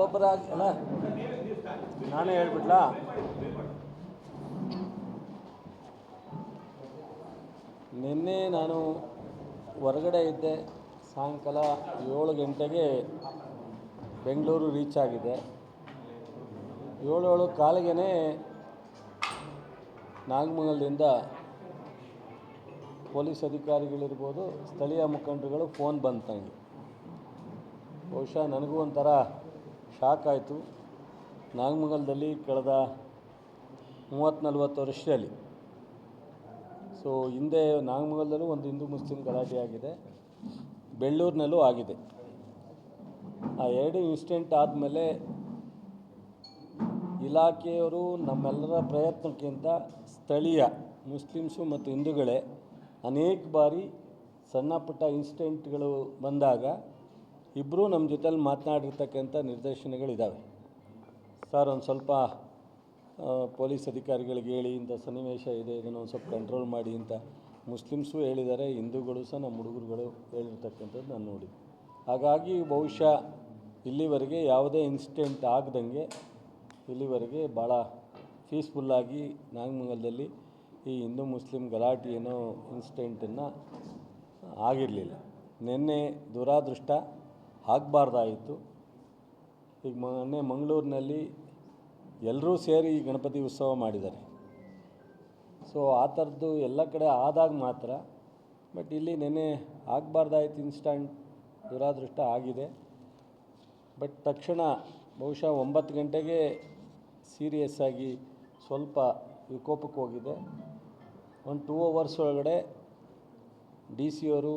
ಒಬ್ಬೊಬ್ಬರಾಗಿ ಅಲ್ಲ ನಾನೇ ಹೇಳ್ಬಿಟ್ಲಾ? ನಿನ್ನೆ ನಾನು ಹೊರಗಡೆ ಇದ್ದೆ, ಸಾಯಂಕಾಲ ಏಳು ಗಂಟೆಗೆ ಬೆಂಗಳೂರು ರೀಚ್ ಆಗಿದೆ ಏಳು ಏಳು ಕಾಲಿಗೆ ನಾಗಮಂಗಲದಿಂದ ಪೊಲೀಸ್ ಅಧಿಕಾರಿಗಳಿರ್ಬೋದು, ಸ್ಥಳೀಯ ಮುಖಂಡರುಗಳು ಫೋನ್ ಬಂತ ಬಹುಶಃ ನನಗೂ ಒಂಥರ ಶಾಕ್ ಆಯಿತು ನಾಗಮಂಗಲದಲ್ಲಿ ಕಳೆದ ಮೂವತ್ತು ನಲ್ವತ್ತು ವರ್ಷದಲ್ಲಿ. ಸೊ ಹಿಂದೆ ನಾಗಮಂಗಲದಲ್ಲೂ ಒಂದು ಹಿಂದೂ ಮುಸ್ಲಿಂ ಗಲಾಟೆ ಆಗಿದೆ. ಬೆಳ್ಳೂರಿನಲ್ಲೂ ಆಗಿದೆ. ಆ ಎರಡು ಇನ್ಸಿಡೆಂಟ್ ಆದಮೇಲೆ ಇಲಾಖೆಯವರು ನಮ್ಮೆಲ್ಲರ ಪ್ರಯತ್ನಕ್ಕಿಂತ ಸ್ಥಳೀಯ ಮುಸ್ಲಿಮ್ಸು ಮತ್ತು ಹಿಂದೂಗಳೇ ಅನೇಕ ಬಾರಿ ಸಣ್ಣ ಪುಟ್ಟ ಇನ್ಸಿಡೆಂಟ್ಗಳು ಬಂದಾಗ ಇಬ್ಬರೂ ನಮ್ಮ ಜೊತೆಲಿ ಮಾತನಾಡಿರ್ತಕ್ಕಂಥ ನಿರ್ದೇಶನಗಳಿದ್ದಾವೆ ಸರ್ ಒಂದು ಸ್ವಲ್ಪ ಪೊಲೀಸ್ ಅಧಿಕಾರಿಗಳಿಗೆ ಹೇಳಿ, ಇಂಥ ಸನ್ನಿವೇಶ ಇದೆ, ಇದನ್ನು ಒಂದು ಸ್ವಲ್ಪ ಕಂಟ್ರೋಲ್ ಮಾಡಿ ಅಂತ ಮುಸ್ಲಿಮ್ಸು ಹೇಳಿದ್ದಾರೆ, ಹಿಂದೂಗಳು ಸಹ ನಮ್ಮ ಹುಡುಗರುಗಳು ಹೇಳಿರ್ತಕ್ಕಂಥದ್ದು ನಾನು ನೋಡಿ ಹಾಗಾಗಿ ಬಹುಶಃ ಇಲ್ಲಿವರೆಗೆ ಯಾವುದೇ ಇನ್ಸಿಡೆಂಟ್ ಆಗದಂಗೆ ಇಲ್ಲಿವರೆಗೆ ಭಾಳ ಪೀಸ್ಫುಲ್ಲಾಗಿ ನಾಗಮಂಗಲದಲ್ಲಿ ಈ ಹಿಂದೂ ಮುಸ್ಲಿಂ ಗಲಾಟೆ ಏನೋ ಇನ್ಸಿಡೆಂಟನ್ನು ಆಗಿರಲಿಲ್ಲ. ನಿನ್ನೆ ದುರಾದೃಷ್ಟ ಆಗಬಾರ್ದಾಯಿತು. ಈಗ ಮೊನ್ನೆ ಮಂಗಳೂರಿನಲ್ಲಿ ಎಲ್ಲರೂ ಸೇರಿ ಗಣಪತಿ ಉತ್ಸವ ಮಾಡಿದ್ದಾರೆ. ಸೊ ಆ ಥರದ್ದು ಎಲ್ಲ ಕಡೆ ಆದಾಗ ಮಾತ್ರ ಬಟ್ ಇಲ್ಲಿ ನೆನ್ನೆ ಆಗಬಾರ್ದಾಯ್ತು ಇನ್ಸ್ಟಂಟ್ ದುರಾದೃಷ್ಟ ಆಗಿದೆ. ಬಟ್ ತಕ್ಷಣ ಬಹುಶಃ ಒಂಬತ್ತು ಗಂಟೆಗೆ ಸೀರಿಯಸ್ ಆಗಿ ಸ್ವಲ್ಪ ವಿಕೋಪಕ್ಕೆ ಹೋಗಿದೆ. ಒಂದು ಟೂ ಅವರ್ಸ್ ಒಳಗಡೆ ಡಿ ಸಿ ಅವರು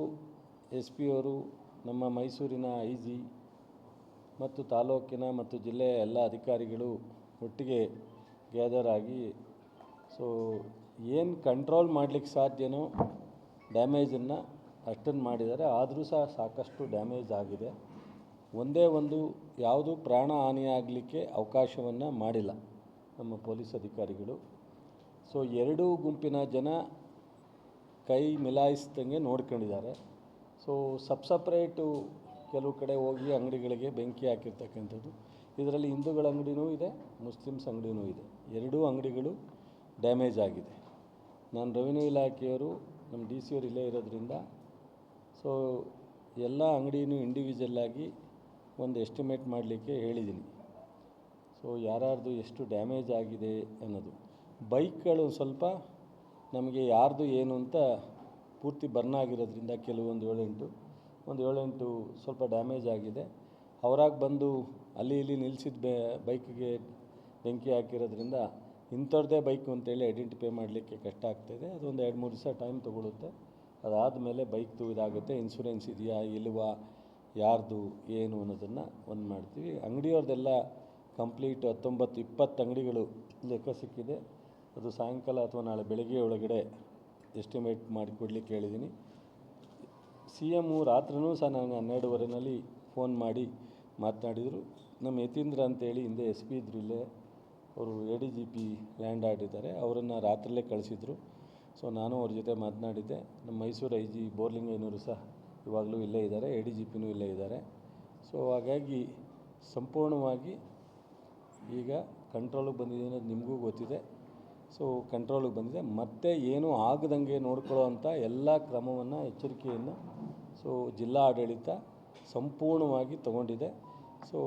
ಎಸ್ ಪಿ ಅವರು ನಮ್ಮ ಮೈಸೂರಿನ ಐ ಜಿ ಮತ್ತು ತಾಲೂಕಿನ ಮತ್ತು ಜಿಲ್ಲೆಯ ಎಲ್ಲ ಅಧಿಕಾರಿಗಳು ಒಟ್ಟಿಗೆ ಗ್ಯಾದರ್ ಆಗಿ ಸೊ ಏನು ಕಂಟ್ರೋಲ್ ಮಾಡಲಿಕ್ಕೆ ಸಾಧ್ಯನೋ ಡ್ಯಾಮೇಜನ್ನು ಅಷ್ಟನ್ನು ಮಾಡಿದ್ದಾರೆ. ಆದರೂ ಸಹ ಸಾಕಷ್ಟು ಡ್ಯಾಮೇಜ್ ಆಗಿದೆ. ಒಂದೇ ಒಂದು ಯಾವುದೂ ಪ್ರಾಣ ಹಾನಿಯಾಗಲಿಕ್ಕೆ ಅವಕಾಶವನ್ನು ಮಾಡಿಲ್ಲ ನಮ್ಮ ಪೊಲೀಸ್ ಅಧಿಕಾರಿಗಳು. ಸೊ ಎರಡೂ ಗುಂಪಿನ ಜನ ಕೈ ಮಿಲಾಯಿಸ್ದಂಗೆ ನೋಡ್ಕೊಂಡಿದ್ದಾರೆ. ಸೊ ಸಬ್ ಸಪ್ರೇಟು ಕೆಲವು ಕಡೆ ಹೋಗಿ ಅಂಗಡಿಗಳಿಗೆ ಬೆಂಕಿ ಹಾಕಿರ್ತಕ್ಕಂಥದ್ದು. ಇದರಲ್ಲಿ ಹಿಂದೂಗಳ ಅಂಗಡಿನೂ ಇದೆ, ಮುಸ್ಲಿಮ್ಸ್ ಅಂಗಡಿನೂ ಇದೆ. ಎರಡೂ ಅಂಗಡಿಗಳು ಡ್ಯಾಮೇಜ್ ಆಗಿದೆ. ನಾನು ರೆವಿನ್ಯೂ ಇಲಾಖೆಯವರು, ನಮ್ಮ ಡಿ ಸಿ ಅವರು ಇಲ್ಲೇ ಇರೋದ್ರಿಂದ ಸೊ ಎಲ್ಲ ಅಂಗಡಿನೂ ಇಂಡಿವಿಜುವಲ್ ಆಗಿ ಒಂದು ಎಸ್ಟಿಮೇಟ್ ಮಾಡಲಿಕ್ಕೆ ಹೇಳಿದ್ದೀನಿ. ಸೊ ಯಾರ್ಯಾರ್ದು ಎಷ್ಟು ಡ್ಯಾಮೇಜ್ ಆಗಿದೆ ಅನ್ನೋದು. ಬೈಕ್ಗಳು ಸ್ವಲ್ಪ ನಮಗೆ ಯಾರ್ದು ಏನು ಅಂತ ಪೂರ್ತಿ ಬರ್ನ್ ಆಗಿರೋದ್ರಿಂದ ಕೆಲವೊಂದು ಏಳೆಂಟು, ಒಂದು ಏಳೆಂಟು ಸ್ವಲ್ಪ ಡ್ಯಾಮೇಜ್ ಆಗಿದೆ. ಅವರಾಗಿ ಬಂದು ಅಲ್ಲಿ ಇಲ್ಲಿ ನಿಲ್ಲಿಸಿದ ಬೈಕಿಗೆ ಬೆಂಕಿ ಹಾಕಿರೋದ್ರಿಂದ ಇಂಥವ್ರದ್ದೇ ಬೈಕು ಅಂತೇಳಿ ಐಡೆಂಟಿಫೈ ಮಾಡಲಿಕ್ಕೆ ಕಷ್ಟ ಆಗ್ತಾಯಿದೆ ಅದೊಂದು ಎರಡು ಮೂರು ದಿವಸ ಟೈಮ್ ತೊಗೊಳುತ್ತೆ. ಅದಾದಮೇಲೆ ಬೈಕ್ದು ಇದಾಗುತ್ತೆ ಇನ್ಶೂರೆನ್ಸ್ ಇದೆಯಾ, ಇಲ್ವಾ, ಯಾರ್ದು, ಏನು ಅನ್ನೋದನ್ನು ಒಂದು ಮಾಡ್ತೀವಿ. ಅಂಗಡಿಯವ್ರದ್ದೆಲ್ಲ ಕಂಪ್ಲೀಟ್ ಹತ್ತೊಂಬತ್ತು, ಇಪ್ಪತ್ತು ಅಂಗಡಿಗಳು ಲೆಕ್ಕ ಸಿಕ್ಕಿದೆ. ಅದು ಸಾಯಂಕಾಲ ಅಥವಾ ನಾಳೆ ಬೆಳಗ್ಗೆ ಒಳಗಡೆ ಎಸ್ಟಿಮೇಟ್ ಮಾಡಿಕೊಡ್ಲಿಕ್ಕೆ ಹೇಳಿದ್ದೀನಿ. ಸಿ ಎಮ್ಮು ರಾತ್ರಿನೂ ಸಹ ನಾನು ಹನ್ನೆರಡುವರೆನಲ್ಲಿ ಫೋನ್ ಮಾಡಿ ಮಾತನಾಡಿದರು. ನಮ್ಮ ಯತೀಂದ್ರ ಅಂತೇಳಿ ಹಿಂದೆ ಎಸ್ ಪಿ ಇದ್ರು ಇಲ್ಲೇ. ಅವರು A D G P land ಆಡಿದ್ದಾರೆ ಅವರನ್ನು ರಾತ್ರಿಯಲ್ಲೇ ಕಳಿಸಿದ್ರು. ಸೊ ನಾನು ಅವ್ರ ಜೊತೆ ಮಾತನಾಡಿದ್ದೆ. ನಮ್ಮ ಮೈಸೂರು ಐ ಜಿ ಬೋರ್ಲಿಂಗಯ್ಯನವರು ಸಹ ಇವಾಗಲೂ ಇಲ್ಲೇ ಇದ್ದಾರೆ. ಎ ಡಿ ಜಿ ಪಿನೂ ಇಲ್ಲೇ ಇದ್ದಾರೆ. ಸೊ ಹಾಗಾಗಿ ಸಂಪೂರ್ಣವಾಗಿ ಈಗ ಕಂಟ್ರೋಲಿಗೆ ಬಂದಿದೆ ಅನ್ನೋದು ನಿಮಗೂ ಗೊತ್ತಿದೆ. ಸೊ ಕಂಟ್ರೋಲಿಗೆ ಬಂದಿದೆ. ಮತ್ತೆ ಏನೂ ಆಗದಂಗೆ ನೋಡ್ಕೊಳ್ಳೋ ಅಂಥ ಎಲ್ಲ ಕ್ರಮವನ್ನು ಎಚ್ಚರಿಕೆಯನ್ನು ಸೊ ಜಿಲ್ಲಾ ಆಡಳಿತ ಸಂಪೂರ್ಣವಾಗಿ ತಗೊಂಡಿದೆ. ಸೊ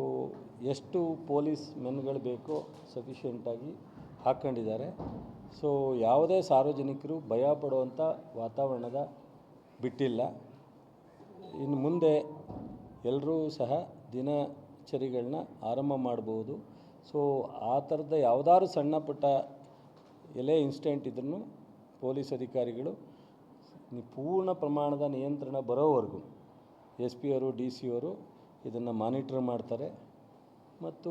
ಎಷ್ಟು ಪೊಲೀಸ್ ಮೆನ್ಗಳು ಬೇಕೋ ಸಫಿಷಿಯೆಂಟಾಗಿ ಹಾಕ್ಕೊಂಡಿದ್ದಾರೆ ಸೊ ಯಾವುದೇ ಸಾರ್ವಜನಿಕರು ಭಯ ಪಡುವಂಥ ವಾತಾವರಣದ ಬಿಟ್ಟಿಲ್ಲ. ಇನ್ನು ಮುಂದೆ ಎಲ್ಲರೂ ಸಹ ದಿನಚರಿಗಳನ್ನ ಆರಂಭ ಮಾಡ್ಬೋದು. ಸೊ ಆ ಥರದ ಯಾವುದಾದ್ರು ಸಣ್ಣ ಪುಟ್ಟ ಎಲ್ಲೇ ಇನ್ಸಿಡೆಂಟ್ ಇದ್ರೂ ಪೊಲೀಸ್ ಅಧಿಕಾರಿಗಳು ಪೂರ್ಣ ಪ್ರಮಾಣದ ನಿಯಂತ್ರಣ ಬರೋವರೆಗೂ. ಎಸ್ ಪಿ ಅವರು, ಡಿ ಸಿ ಅವರು ಇದನ್ನು ಮಾನಿಟ್ರ್ ಮಾಡ್ತಾರೆ. ಮತ್ತು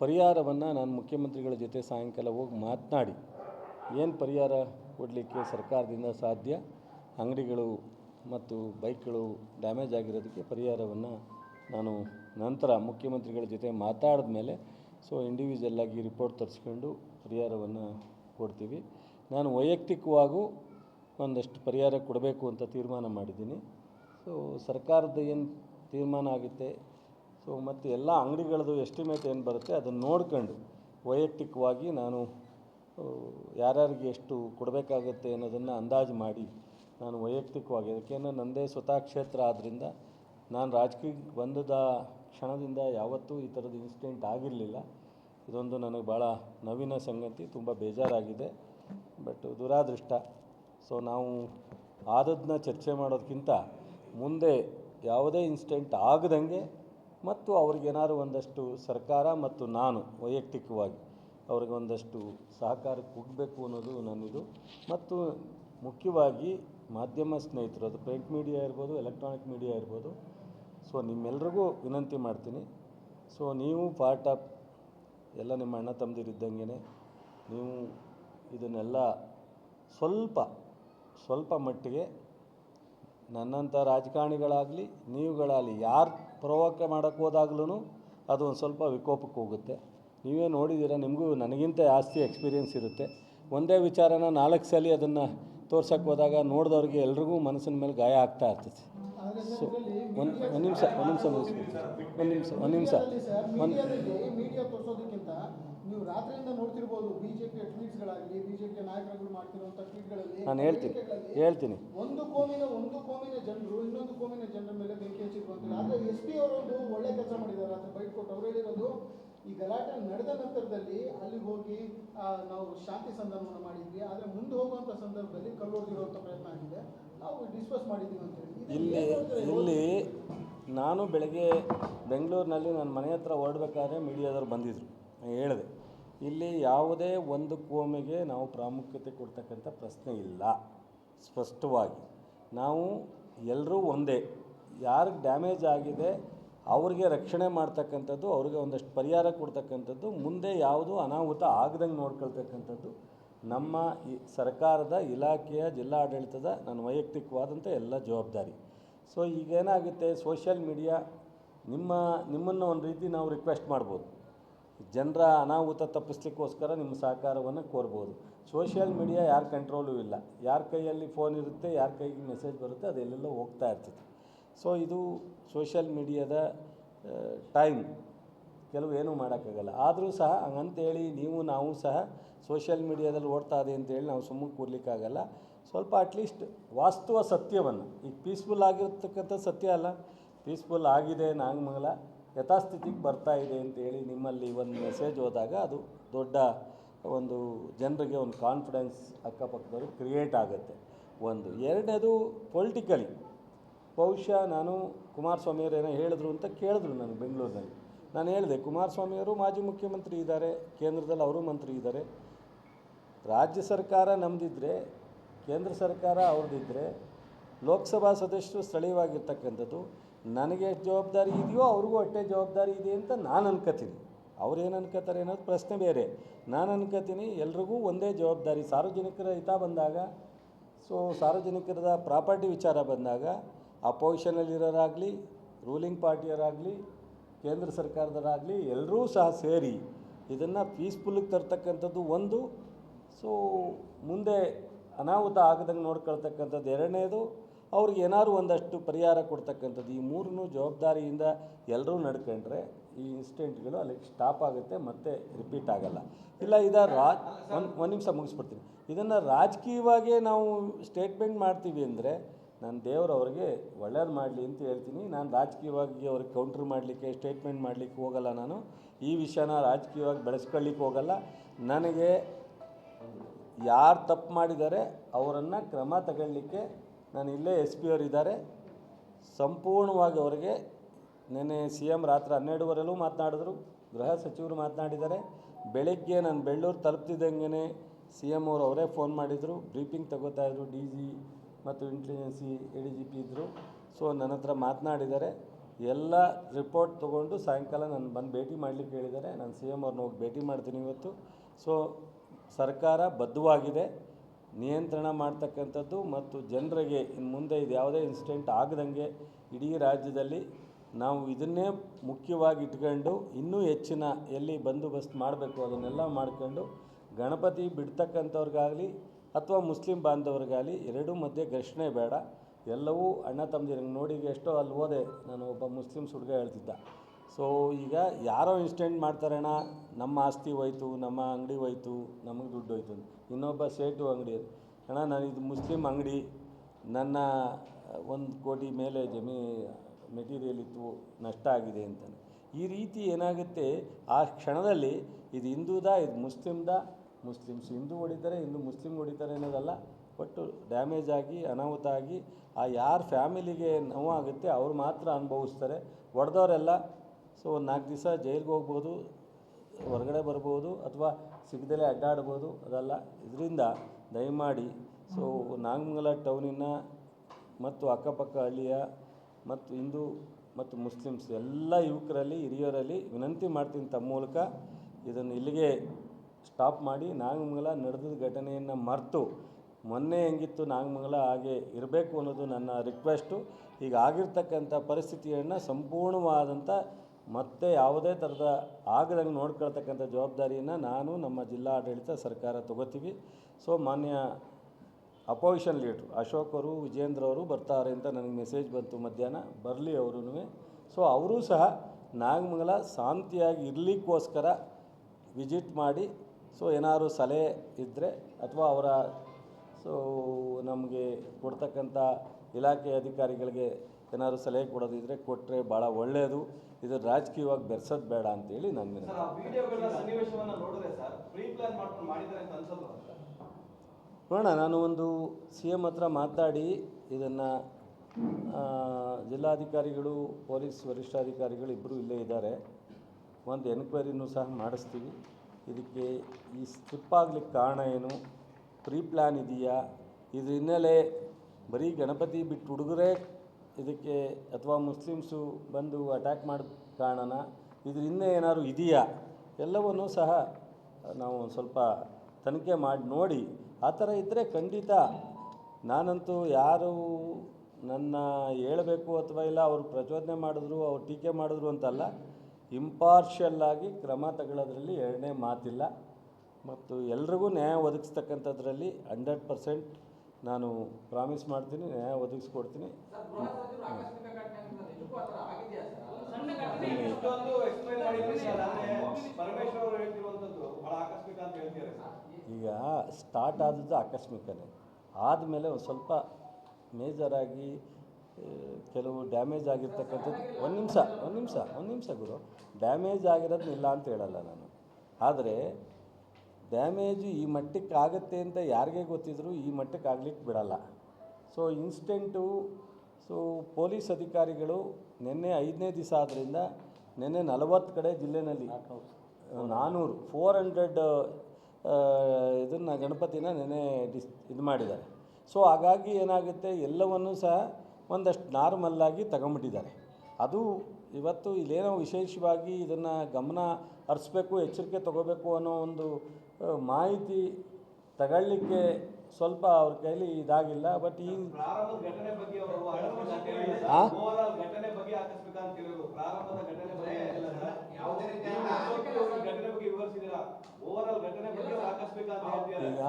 ಪರಿಹಾರವನ್ನು ನಾನು ಮುಖ್ಯಮಂತ್ರಿಗಳ ಜೊತೆ ಸಾಯಂಕಾಲ ಹೋಗಿ ಮಾತನಾಡಿ. ಏನು ಪರಿಹಾರ ಕೊಡಲಿಕ್ಕೆ ಸರ್ಕಾರದಿಂದ ಸಾಧ್ಯ? ಅಂಗಡಿಗಳು ಮತ್ತು ಬೈಕ್ಗಳು ಡ್ಯಾಮೇಜ್ ಆಗಿರೋದಕ್ಕೆ ಪರಿಹಾರವನ್ನು ನಾನು ನಂತರ ಮುಖ್ಯಮಂತ್ರಿಗಳ ಜೊತೆ ಮಾತಾಡಿದ ಮೇಲೆ ಸೊ ಇಂಡಿವಿಜುವಲ್ ಆಗಿ ರಿಪೋರ್ಟ್ ತರಿಸ್ಕೊಂಡು ಪರಿಹಾರವನ್ನು ಕೊಡ್ತೀವಿ. ನಾನು ವೈಯಕ್ತಿಕವಾಗೂ ಒಂದಷ್ಟು ಪರಿಹಾರ ಕೊಡಬೇಕು ಅಂತ ತೀರ್ಮಾನ ಮಾಡಿದ್ದೀನಿ. ಸೊ ಸರ್ಕಾರದ ಏನು ತೀರ್ಮಾನ ಆಗುತ್ತೆ? ಸೊ ಮತ್ತು ಎಲ್ಲ ಅಂಗಡಿಗಳದ್ದು ಎಸ್ಟಿಮೇಟ್ ಏನು ಬರುತ್ತೆ? ಅದನ್ನು ನೋಡ್ಕೊಂಡು ವೈಯಕ್ತಿಕವಾಗಿ ನಾನು ಯಾರ್ಯಾರಿಗೆ ಎಷ್ಟು ಕೊಡಬೇಕಾಗುತ್ತೆ ಅನ್ನೋದನ್ನು ಅಂದಾಜು ಮಾಡಿ ನಾನು ವೈಯಕ್ತಿಕವಾಗಿ. ಅದಕ್ಕೇನು ನನ್ನದೇ ಸ್ವತಃ ಕ್ಷೇತ್ರ ಆದ್ದರಿಂದ ನಾನು ರಾಜಕೀಯಕ್ಕೆ ಬಂದದ ಕ್ಷಣದಿಂದ ಯಾವತ್ತೂ ಈ ಥರದ ಇನ್ಸಿಡೆಂಟ್ ಆಗಿರಲಿಲ್ಲ. ಇದೊಂದು ನನಗೆ ಭಾಳ ನವೀನ ಸಂಗತಿ, ತುಂಬ ಬೇಜಾರಾಗಿದೆ, ಬಟ್ ದುರಾದೃಷ್ಟ. ಸೊ ನಾವು ಆದದನ್ನ ಚರ್ಚೆ ಮಾಡೋದಕ್ಕಿಂತ ಮುಂದೆ ಯಾವುದೇ ಇನ್ಸಿಡೆಂಟ್ ಆಗದಂಗೆ ಮತ್ತು ಅವ್ರಿಗೇನಾದ್ರು ಒಂದಷ್ಟು ಸರ್ಕಾರ ಮತ್ತು ನಾನು ವೈಯಕ್ತಿಕವಾಗಿ ಅವ್ರಿಗೆ ಒಂದಷ್ಟು ಸಹಕಾರಕ್ಕೆ ಹೋಗಬೇಕು ಅನ್ನೋದು ನನ್ನಿದು. ಮತ್ತು ಮುಖ್ಯವಾಗಿ ಮಾಧ್ಯಮ ಸ್ನೇಹಿತರು, ಅದು ಪ್ರಿಂಟ್ ಮೀಡಿಯಾ ಇರ್ಬೋದು ಎಲೆಕ್ಟ್ರಾನಿಕ್ ಮೀಡಿಯಾ ಇರ್ಬೋದು. ಸೊ ನಿಮ್ಮೆಲ್ರಿಗೂ ವಿನಂತಿ ಮಾಡ್ತೀನಿ. ಸೊ ನೀವು ಪಾರ್ಟ್ ಆಫ್ ಎಲ್ಲ ನಿಮ್ಮ ಅಣ್ಣ ತಮ್ಮದಿರಿದ್ದಂಗೆ ನೀವು ಇದನ್ನೆಲ್ಲ ಸ್ವಲ್ಪ ಸ್ವಲ್ಪ ಮಟ್ಟಿಗೆ ನನ್ನಂಥ ರಾಜಕಾರಣಿಗಳಾಗಲಿ ನೀವುಗಳಾಗಲಿ ಯಾರು ಪ್ರವೋಕ ಮಾಡೋಕ್ಕೆ ಹೋದಾಗ್ಲೂ ಅದು ಒಂದು ಸ್ವಲ್ಪ ವಿಕೋಪಕ್ಕೆ ಹೋಗುತ್ತೆ. ನೀವೇ ನೋಡಿದ್ದೀರ ನಿಮಗೂ ನನಗಿಂತ ಜಾಸ್ತಿ ಎಕ್ಸ್ಪೀರಿಯೆನ್ಸ್ ಇರುತ್ತೆ. ಒಂದೇ ವಿಚಾರನ ನಾಲ್ಕು ಸಲ ಅದನ್ನು ತೋರ್ಸೋಕ್ಕೆ ಹೋದಾಗ ನೋಡಿದವ್ರಿಗೆ ಎಲ್ರಿಗೂ ಮನಸ್ಸಿನ ಮೇಲೆ ಗಾಯ ಆಗ್ತಾ ಇರ್ತದೆ. ಸೊ ಒಂದು ಒಂದು ನಿಮಿಷ ಒಂದು ನಿಮಿಷ ಮುಗಿಸ್ಬಿಡ್ತೀನಿ ಒಂದು ನಿಮಿಷ ಒಂದು ನಿಮಿಷ. ಒಂದು ಮೀಡಿಯಾ ತೋರಿಸೋದಕ್ಕಿಂತ ನೀವು ರಾತ್ರಿಯಿಂದ ನೋಡ್ತಿರ್ಬೋದು ಬಿಜೆಪಿಯ ಟ್ವೀಟ್ಸ್ಗಳಾಗಲಿ ಬಿಜೆಪಿಯ ನಾಯಕರುಗಳು ಮಾಡ್ತಿರುವಂಥ ಟ್ವೀಟ್ಗಳಲ್ಲಿ ನಾನು ಹೇಳ್ತೀನಿ ಹೇಳ್ತೀನಿ. ಒಂದು ಕೋಮಿನ ಒಂದು ಕೋಮಿನ ಜನರು ಇನ್ನೊಂದು ಕೋಮಿನ ಜನರ ಮೇಲೆ ಬೆಂಕಿ ಹಚ್ಚಿರುವಂಥದ್ದು. ಆದರೆ ಎಸ್ ಪಿ ಅವರೊಂದು ಒಳ್ಳೆ ಕೆಲಸ ಮಾಡಿದ್ದಾರೆ. ಅದನ್ನ ಬೈಟ್ ಕೊಟ್ಟು ಅವರು ಹೇಳಿರೋದು ಈ ಗಲಾಟೆ ನಡೆದ ನಂತರದಲ್ಲಿ ಅಲ್ಲಿಗೆ ಹೋಗಿ ನಾವು ಶಾಂತಿ ಸಂದರ್ಭವನ್ನು ಮಾಡಿದ್ವಿ. ಆದರೆ ಮುಂದೆ ಹೋಗುವಂಥ ಸಂದರ್ಭದಲ್ಲಿ ಕಲ್ಲೊಡೆದಿರುವಂಥ ಪ್ರಯತ್ನ ಆಗಿದೆ. ನಾವು ಡಿಸ್ಕಸ್ ಮಾಡಿದ್ದೀವಿ ಅಂತ ಹೇಳಿ. ಇಲ್ಲಿ ಇಲ್ಲಿ ನಾನು ಬೆಳಗ್ಗೆ ಬೆಂಗಳೂರಿನಲ್ಲಿ ನನ್ನ ಮನೆ ಹತ್ರ ಹೊರಡ್ಬೇಕಾದ್ರೆ ಮೀಡಿಯಾದವ್ರು ಬಂದಿದ್ದರು ಹೇಳಿದೆ, ಇಲ್ಲಿ ಯಾವುದೇ ಒಂದು ಕೋಮಿಗೆ ನಾವು ಪ್ರಾಮುಖ್ಯತೆ ಕೊಡ್ತಕ್ಕಂಥ ಪ್ರಶ್ನೆ ಇಲ್ಲ. ಸ್ಪಷ್ಟವಾಗಿ, ನಾವು ಎಲ್ಲರೂ ಒಂದೇ. ಯಾರಿಗೆ ಡ್ಯಾಮೇಜ್ ಆಗಿದೆ, ಅವ್ರಿಗೆ ರಕ್ಷಣೆ ಮಾಡ್ತಕ್ಕಂಥದ್ದು, ಅವ್ರಿಗೆ ಒಂದಷ್ಟು ಪರಿಹಾರ ಕೊಡ್ತಕ್ಕಂಥದ್ದು, ಮುಂದೆ ಯಾವುದು ಅನಾಹುತ ಆಗದಂಗೆ ನೋಡ್ಕೊಳ್ತಕ್ಕಂಥದ್ದು ನಮ್ಮ ಈ ಸರ್ಕಾರದ ಇಲಾಖೆಯ ಜಿಲ್ಲಾಡಳಿತದ ನನ್ನ ವೈಯಕ್ತಿಕವಾದಂಥ ಎಲ್ಲ ಜವಾಬ್ದಾರಿ. ಸೊ ಈಗೇನಾಗುತ್ತೆ ಸೋಷಿಯಲ್ ಮೀಡಿಯಾ ನಿಮ್ಮ, ನಿಮ್ಮನ್ನು ಒಂದು ರೀತಿ ನಾವು ರಿಕ್ವೆಸ್ಟ್ ಮಾಡ್ಬೋದು. ಜನರ ಅನಾಹುತ ತಪ್ಪಿಸ್ಲಿಕ್ಕೋಸ್ಕರ ನಿಮ್ಮ ಸಹಕಾರವನ್ನು ಕೋರ್ಬೋದು. ಸೋಷಿಯಲ್ ಮೀಡಿಯಾ ಯಾರ ಕಂಟ್ರೋಲು ಇಲ್ಲ. ಯಾರ ಕೈಯಲ್ಲಿ ಫೋನ್ ಇರುತ್ತೆ, ಯಾರ ಕೈಗೆ ಮೆಸೇಜ್ ಬರುತ್ತೆ, ಅದೆಲ್ಲೆಲ್ಲೋ ಹೋಗ್ತಾ ಇರ್ತದೆ. ಸೊ ಇದು ಸೋಷಿಯಲ್ ಮೀಡಿಯಾದ ಟೈಮ್ ಕೆಲವು ಏನೂ ಮಾಡೋಕ್ಕಾಗಲ್ಲ. ಆದರೂ ಸಹ ಹಂಗಂತೇಳಿ ನೀವು, ನಾವು ಸಹ ಸೋಷಿಯಲ್ ಮೀಡಿಯಾದಲ್ಲಿ ಓಡ್ತಾ ಇದೆ ಅಂತೇಳಿ ನಾವು ಸುಮ್ಮನೆ ಕೂರ್ಲಿಕ್ಕಾಗಲ್ಲ. ಸ್ವಲ್ಪ ಅಟ್ಲೀಸ್ಟ್ ವಾಸ್ತವ ಸತ್ಯವನ್ನು ಈಗ ಪೀಸ್ಫುಲ್ ಆಗಿರ್ತಕ್ಕಂಥ ಸತ್ಯ ಅಲ್ಲ. ಪೀಸ್ಫುಲ್ ಆಗಿದೆ ನಾಗಮಂಗಲ, ಯಥಾಸ್ಥಿತಿಗೆ ಬರ್ತಾ ಇದೆ ಅಂತೇಳಿ ನಿಮ್ಮಲ್ಲಿ ಒಂದು ಮೆಸೇಜ್ ಹೋದಾಗ ಅದು ದೊಡ್ಡ ಒಂದು ಜನರಿಗೆ ಒಂದು ಕಾನ್ಫಿಡೆನ್ಸ್ ಅಕ್ಕಪಕ್ಕದವ್ರು ಕ್ರಿಯೇಟ್ ಆಗುತ್ತೆ. ಒಂದು. ಎರಡನೇದು ಪೊಲಿಟಿಕಲಿ ಬಹುಶಃ ನಾನು ಕುಮಾರಸ್ವಾಮಿಯವರು ಏನೋ ಹೇಳಿದ್ರು ಅಂತ ಕೇಳಿದ್ರು ನಾನು ಬೆಂಗಳೂರಿನಲ್ಲಿ. ನಾನು ಹೇಳಿದೆ, ಕುಮಾರಸ್ವಾಮಿಯವರು ಮಾಜಿ ಮುಖ್ಯಮಂತ್ರಿ ಇದ್ದಾರೆ, ಕೇಂದ್ರದಲ್ಲಿ ಅವರು ಮಂತ್ರಿ ಇದ್ದಾರೆ. ರಾಜ್ಯ ಸರ್ಕಾರ ನಮ್ಮದಿದ್ದರೆ ಕೇಂದ್ರ ಸರ್ಕಾರ ಅವ್ರದ್ದಿದ್ದರೆ ಲೋಕಸಭಾ ಸದಸ್ಯರು ಸ್ಥಳೀಯವಾಗಿರ್ತಕ್ಕಂಥದ್ದು, ನನಗೆ ಎಷ್ಟು ಜವಾಬ್ದಾರಿ ಇದೆಯೋ ಅವ್ರಿಗೂ ಅಷ್ಟೇ ಜವಾಬ್ದಾರಿ ಇದೆ ಅಂತ ನಾನು ಅನ್ಕೋತೀನಿ. ಅವ್ರೇನು ಅನ್ಕೋತಾರೆ ಅನ್ನೋದು ಪ್ರಶ್ನೆ ಬೇರೆ. ನಾನು ಅನ್ಕೋತೀನಿ ಎಲ್ರಿಗೂ ಒಂದೇ ಜವಾಬ್ದಾರಿ, ಸಾರ್ವಜನಿಕರ ಹಿತ ಬಂದಾಗ, ಸೊ ಸಾರ್ವಜನಿಕರದ ಪ್ರಾಪರ್ಟಿ ವಿಚಾರ ಬಂದಾಗ, ಅಪೋಸಿಷನಲ್ಲಿರೋರಾಗಲಿ, ರೂಲಿಂಗ್ ಪಾರ್ಟಿಯರಾಗಲಿ ಕೇಂದ್ರ ಸರ್ಕಾರದವರಾಗಲಿ ಎಲ್ಲರೂ ಸಹ ಸೇರಿ ಇದನ್ನು ಪೀಸ್ಫುಲ್ಲಿಗೆ ತರ್ತಕ್ಕಂಥದ್ದು ಒಂದು. ಸೊ ಮುಂದೆ ಅನಾಹುತ ಆಗದಂಗೆ ನೋಡ್ಕೊಳ್ತಕ್ಕಂಥದ್ದು ಎರಡನೇದು. ಅವ್ರಿಗೆ ಏನಾದ್ರು ಒಂದಷ್ಟು ಪರಿಹಾರ ಕೊಡ್ತಕ್ಕಂಥದ್ದು. ಈ ಮೂರನ್ನೂ ಜವಾಬ್ದಾರಿಯಿಂದ ಎಲ್ಲರೂ ನಡ್ಕೊಂಡ್ರೆ ಈ ಇನ್ಸಿಡೆಂಟ್ಗಳು ಅಲ್ಲಿ ಸ್ಟಾಪ್ ಆಗುತ್ತೆ, ಮತ್ತೆ ರಿಪೀಟ್ ಆಗಲ್ಲ. ಇಲ್ಲ, ಇದ ರಾ, ಒಂದು ಒಂದು ನಿಮಿಷ ಮುಗಿಸ್ಬಿಡ್ತೀನಿ. ಇದನ್ನು ರಾಜಕೀಯವಾಗೇ ನಾವು ಸ್ಟೇಟ್ಮೆಂಟ್ ಮಾಡ್ತೀವಿ ಅಂದರೆ ನಾನು ದೇವರು ಅವ್ರಿಗೆ ಒಳ್ಳೇದು ಮಾಡಲಿ ಅಂತ ಹೇಳ್ತೀನಿ. ನಾನು ರಾಜಕೀಯವಾಗಿ ಅವ್ರಿಗೆ ಕೌಂಟ್ರ್ ಮಾಡಲಿಕ್ಕೆ ಸ್ಟೇಟ್ಮೆಂಟ್ ಮಾಡಲಿಕ್ಕೆ ಹೋಗಲ್ಲ ನಾನು. ಈ ವಿಷಯನ ರಾಜಕೀಯವಾಗಿ ಬೆಳೆಸ್ಕೊಳ್ಳಿಕ್ಕೆ ಹೋಗಲ್ಲ. ನನಗೆ ಯಾರು ತಪ್ಪು ಮಾಡಿದ್ದಾರೆ ಅವರನ್ನು ಕ್ರಮ ತಗೊಳ್ಳಿಕ್ಕೆ ನಾನು ಇಲ್ಲೇ ಎಸ್ ಪಿ ಅವರಿದ್ದಾರೆ ಸಂಪೂರ್ಣವಾಗಿ ಅವರಿಗೆ ನೆನ್ನೆ ಸಿ ಎಂ ರಾತ್ರಿ ಹನ್ನೆರಡುವರೆಲ್ಲೂ ಮಾತನಾಡಿದ್ರು. ಗೃಹ ಸಚಿವರು ಮಾತನಾಡಿದ್ದಾರೆ. ಬೆಳಗ್ಗೆ ನಾನು ಬೆಳ್ಳೂರು ತಲುಪ್ತಿದ್ದಂಗೆ ಸಿ ಎಂ ಅವರು ಅವರೇ ಫೋನ್ ಮಾಡಿದರು. ಬ್ರೀಫಿಂಗ್ ತಗೋತಾಯಿದ್ರು ಡಿ ಜಿ ಮತ್ತು intelligence, A D G P ಇದ್ದರು ಸೊ ನನ್ನ ಹತ್ರ ಮಾತನಾಡಿದ್ದಾರೆ. ಎಲ್ಲ ರಿಪೋರ್ಟ್ ತೊಗೊಂಡು ಸಾಯಂಕಾಲ ನಾನು ಬಂದು ಭೇಟಿ ಮಾಡಲಿಕ್ಕೆ ಹೇಳಿದ್ದಾರೆ. ನಾನು ಸಿ ಎಂ ಅವ್ರನ್ನ ಹೋಗಿ ಭೇಟಿ ಮಾಡ್ತೀನಿ ಇವತ್ತು. ಸೊ ಸರ್ಕಾರ ಬದ್ಧವಾಗಿದೆ. ನಿಯಂತ್ರಣ ಮಾಡ್ತಕ್ಕಂಥದ್ದು ಮತ್ತು ಜನರಿಗೆ ಇನ್ನು ಮುಂದೆ ಇದು ಯಾವುದೇ ಇನ್ಸಿಡೆಂಟ್ ಆಗದಂಗೆ ಇಡೀ ರಾಜ್ಯದಲ್ಲಿ ನಾವು ಇದನ್ನೇ ಮುಖ್ಯವಾಗಿ ಇಟ್ಕೊಂಡು ಇನ್ನೂ ಹೆಚ್ಚಿನ ಎಲ್ಲಿ ಬಂದೋಬಸ್ತ್ ಮಾಡಬೇಕು ಅದನ್ನೆಲ್ಲ ಮಾಡ್ಕೊಂಡು ಗಣಪತಿ ಬಿಡ್ತಕ್ಕಂಥವ್ರಿಗಾಗಲಿ ಅಥವಾ ಮುಸ್ಲಿಂ ಬಾಂಧವ್ರಿಗಾಗಲಿ ಎರಡೂ ಮಧ್ಯೆ ಘರ್ಷಣೆ ಬೇಡ. ಎಲ್ಲವೂ ಅಣ್ಣ ತಮ್ಮದಿರಂಗೆ ನೋಡಿ ಎಷ್ಟೋ ಅಲ್ಲಿ ಹೋದೆ. ನಾನು ಒಬ್ಬ ಮುಸ್ಲಿಮ್ಸ್ ಹುಡುಗ ಹೇಳ್ತಿದ್ದ. ಸೊ ಈಗ ಯಾರೋ ಇನ್ಸ್ಟೆಂಟ್ ಮಾಡ್ತಾರಣ್ಣ ನಮ್ಮ ಆಸ್ತಿ ಹೋಯ್ತು, ನಮ್ಮ ಅಂಗಡಿ ಹೋಯ್ತು, ನಮಗೆ ದುಡ್ಡು ಹೋಯ್ತು. ಇನ್ನೊಬ್ಬ ಸೇಟು ಅಂಗಡಿ ಅಣ್ಣ, ನಾನು ಇದು ಮುಸ್ಲಿಂ ಅಂಗಡಿ. ನನ್ನ ಒಂದು ಕೋಟಿ ಮೇಲೆ ಜಮೀ, ಮೆಟೀರಿಯಲ್ ಇತ್ತು, ನಷ್ಟ ಆಗಿದೆ ಅಂತಾನೆ. ಈ ರೀತಿ ಏನಾಗುತ್ತೆ? ಆ ಕ್ಷಣದಲ್ಲಿ ಇದು ಹಿಂದೂದ, ಇದು ಮುಸ್ಲಿಮ್ದ ಮುಸ್ಲಿಮ್ಸ್ ಹಿಂದೂ ಹೊಡಿತಾರೆ ಹಿಂದೂ ಮುಸ್ಲಿಮ್ ಹೊಡಿತಾರೆ ಅನ್ನೋದಲ್ಲ, ಒಟ್ಟು ಡ್ಯಾಮೇಜ್ ಆಗಿ, ಅನಾಹುತ ಆಗಿ, ಆ ಯಾರ ಫ್ಯಾಮಿಲಿಗೆ ನೋವಾಗುತ್ತೆ ಅವ್ರು ಮಾತ್ರ ಅನುಭವಿಸ್ತಾರೆ. ಹೊಡೆದವರೆಲ್ಲ ಸೊ ಒಂದು ನಾಲ್ಕು ದಿವಸ ಜೈಲಿಗೆ ಹೋಗ್ಬೋದು, ಹೊರಗಡೆ ಬರ್ಬೋದು, ಅಥವಾ ಸಿಗದಲ್ಲೇ ಅಡ್ಡಾಡ್ಬೋದು, ಅದಲ್ಲ. ಇದರಿಂದ ದಯಮಾಡಿ, ಸೊ ನಾಗಮಂಗಲ ಟೌನಿನ ಮತ್ತು ಅಕ್ಕಪಕ್ಕ ಹಳ್ಳಿಯ, ಮತ್ತು ಹಿಂದೂ, ಮತ್ತು ಮುಸ್ಲಿಮ್ಸ್, ಎಲ್ಲ ಯುವಕರಲ್ಲಿ, ಹಿರಿಯರಲ್ಲಿ ವಿನಂತಿ ಮಾಡ್ತೀನಿ ತಮ್ಮ ಮೂಲಕ. ಇದನ್ನು ಇಲ್ಲಿಗೆ ಸ್ಟಾಪ್ ಮಾಡಿ ನಾಗಮಂಗಲ ನಡೆದ ಘಟನೆಯನ್ನು ಮರೆತು ಮೊನ್ನೆ ಹೆಂಗಿತ್ತು ನಾಗಮಂಗಲ ಹಾಗೆ ಇರಬೇಕು ಅನ್ನೋದು ನನ್ನ ರಿಕ್ವೆಸ್ಟು ಈಗ ಆಗಿರ್ತಕ್ಕಂಥ ಪರಿಸ್ಥಿತಿಯನ್ನು ಸಂಪೂರ್ಣವಾದಂಥ ಮತ್ತೆ ಯಾವುದೇ ಥರದ ಆಗದಂಗೆ ನೋಡ್ಕೊಳ್ತಕ್ಕಂಥ ಜವಾಬ್ದಾರಿಯನ್ನು ನಾನು ನಮ್ಮ ಜಿಲ್ಲಾ ಆಡಳಿತ ಸರ್ಕಾರ ತಗೋತೀವಿ. ಸೊ ಮಾನ್ಯ ಅಪೋಸಿಷನ್ ಲೀಡ್ರು ಅಶೋಕ್ ಅವರು, ವಿಜೇಂದ್ರ ಅವರು ಬರ್ತಾರೆ ಅಂತ ನನಗೆ ಮೆಸೇಜ್ ಬಂತು ಮಧ್ಯಾಹ್ನ, ಬರಲಿ ಅವರೂ ಸೊ ಅವರೂ ಸಹ ನಾಗಮಂಗಲ ಶಾಂತಿಯಾಗಿ ಇರಲಿಕ್ಕೋಸ್ಕರ ವಿಸಿಟ್ ಮಾಡಿ ಸೊ ಏನಾದ್ರು ಸಲಹೆ ಇದ್ದರೆ ಅಥವಾ ಅವರ ಸೊ ನಮಗೆ ಕೊಡ್ತಕ್ಕಂಥ ಇಲಾಖೆ ಅಧಿಕಾರಿಗಳಿಗೆ ಏನಾದ್ರು ಸಲಹೆ ಕೊಡೋದಿದ್ರೆ ಕೊಟ್ಟರೆ ಭಾಳ ಒಳ್ಳೆಯದು ಇದು ರಾಜಕೀಯವಾಗಿ ಬೆರೆಸೋದು ಬೇಡ ಅಂತೇಳಿ ನನ್ನ ನೋಡೋಣ ನಾನು ಒಂದು ಸಿ ಎಂ ಹತ್ರ ಮಾತಾಡಿ ಇದನ್ನು ಜಿಲ್ಲಾಧಿಕಾರಿಗಳು ಪೊಲೀಸ್ ವರಿಷ್ಠಾಧಿಕಾರಿಗಳು ಇಬ್ಬರು ಇಲ್ಲೇ ಇದ್ದಾರೆ. ಒಂದು ಎನ್ಕ್ವೈರಿನೂ ಸಹ ಮಾಡಿಸ್ತೀವಿ. ಇದಕ್ಕೆ ಈ ಸ್ಕಿಪ್ ಆಗ್ಲಿಕ್ಕೆ ಕಾರಣ ಏನು? ಪ್ರೀ ಪ್ಲ್ಯಾನ್ ಇದೆಯಾ? ಇದ್ರ ಹಿನ್ನೆಲೆ ಬರೀ ಗಣಪತಿ ಬಿಟ್ಟು ಹುಡುಗರೇ ಇದಕ್ಕೆ ಅಥವಾ ಮುಸ್ಲಿಮ್ಸು ಬಂದು ಅಟ್ಯಾಕ್ ಮಾಡಿದ ಕಾರಣನ ಇದ್ರ ಹಿಂದೆ ಏನಾದ್ರು ಇದೆಯಾ? ಎಲ್ಲವನ್ನೂ ಸಹ ನಾವು ಸ್ವಲ್ಪ ತನಿಖೆ ಮಾಡಿ ನೋಡಿ. ಆ ಥರ ಇದ್ದರೆ ಖಂಡಿತ ನಾನಂತೂ ಯಾರು ನನ್ನ ಹೇಳಬೇಕು ಅಥವಾ ಇಲ್ಲ, ಅವರು ಪ್ರಚೋದನೆ ಮಾಡಿದ್ರು, ಅವ್ರು ಟೀಕೆ ಮಾಡಿದ್ರು ಅಂತಲ್ಲ ಇಂಪಾರ್ಷಿಯಲ್ ಆಗಿ ಕ್ರಮ ತಗೊಳ್ಳೋದ್ರಲ್ಲಿ ಎರಡನೇ ಮಾತಿಲ್ಲ. ಮತ್ತು ಎಲ್ರಿಗೂ ನ್ಯಾಯ ಒದಗಿಸ್ತಕ್ಕಂಥದ್ರಲ್ಲಿ ಹಂಡ್ರೆಡ್ ಪರ್ಸೆಂಟ್ ನಾನು ಪ್ರಾಮಿಸ್ ಮಾಡ್ತೀನಿ ನ್ಯಾಯ ಒದಗಿಸ್ಕೊಡ್ತೀನಿ. ಇಷ್ಟೊಂದು ಎಕ್ಸ್ಪ್ಲೈನ್ ಮಾಡಿದ್ರಿ ಸರ್ ಆದ್ರೆ ಅವರು ಹೇಳ್ತಿರುವಂತದ್ದು ಬಹಳ ಆಕಸ್ಮಿಕ ಅಂತ ಹೇಳ್ತಿದ್ದಾರೆ ಸರ್. ಈಗ ಸ್ಟಾರ್ಟ್ ಆದದ್ದು ಆಕಸ್ಮಿಕನೇ. ಆದಮೇಲೆ ಒಂದು ಸ್ವಲ್ಪ ಮೇಜರಾಗಿ ಕೆಲವು ಡ್ಯಾಮೇಜ್ ಆಗಿರ್ತಕ್ಕಂಥದ್ದು, ಒಂದು ನಿಮಿಷ ಒಂದು ನಿಮಿಷ ಒಂದು ನಿಮಿಷ ಗುರು. ಡ್ಯಾಮೇಜ್ ಆಗಿರೋದನ್ನ ಇಲ್ಲ ಅಂತ ಹೇಳಲ್ಲ ನಾನು. ಆದರೆ ಡ್ಯಾಮೇಜು ಈ ಮಟ್ಟಕ್ಕೆ ಆಗುತ್ತೆ ಅಂತ ಯಾರಿಗೆ ಗೊತ್ತಿದ್ರು ಈ ಮಟ್ಟಕ್ಕೆ ಆಗ್ಲಿಕ್ಕೆ ಬಿಡಲ್ಲ. ಸೊ ಇನ್ಸ್ಟೆಂಟು ಸೊ ಪೊಲೀಸ್ ಅಧಿಕಾರಿಗಳು ನಿನ್ನೆ ಐದನೇ ದಿವಸ ಆದ್ದರಿಂದ ನಿನ್ನೆ ನಲವತ್ತು ಕಡೆ ಜಿಲ್ಲೆನಲ್ಲಿ ನಾನ್ನೂರು ಫೋರ್ ಹಂಡ್ರೆಡ್ ಇದನ್ನು ಗಣಪತಿನ ನೆನೆ ಡಿಸ್ ಇದು ಮಾಡಿದ್ದಾರೆ. ಸೊ ಹಾಗಾಗಿ ಏನಾಗುತ್ತೆ, ಎಲ್ಲವನ್ನೂ ಸಹ ಒಂದಷ್ಟು ನಾರ್ಮಲ್ಲಾಗಿ ತಗೊಂಬಿಟ್ಟಿದ್ದಾರೆ. ಅದು ಇವತ್ತು ಇಲ್ಲೇನೋ ವಿಶೇಷವಾಗಿ ಇದನ್ನು ಗಮನ ಹರಿಸ್ಬೇಕು ಎಚ್ಚರಿಕೆ ತಗೋಬೇಕು ಅನ್ನೋ ಒಂದು ಮಾಹಿತಿ ತಗೊಳ್ಳಿಕ್ಕೆ ಸ್ವಲ್ಪ ಅವ್ರ ಕೈಲಿ ಇದಾಗಿಲ್ಲ ಬಟ್ ಈ ಪ್ರಾರಂಭದ ಈಗ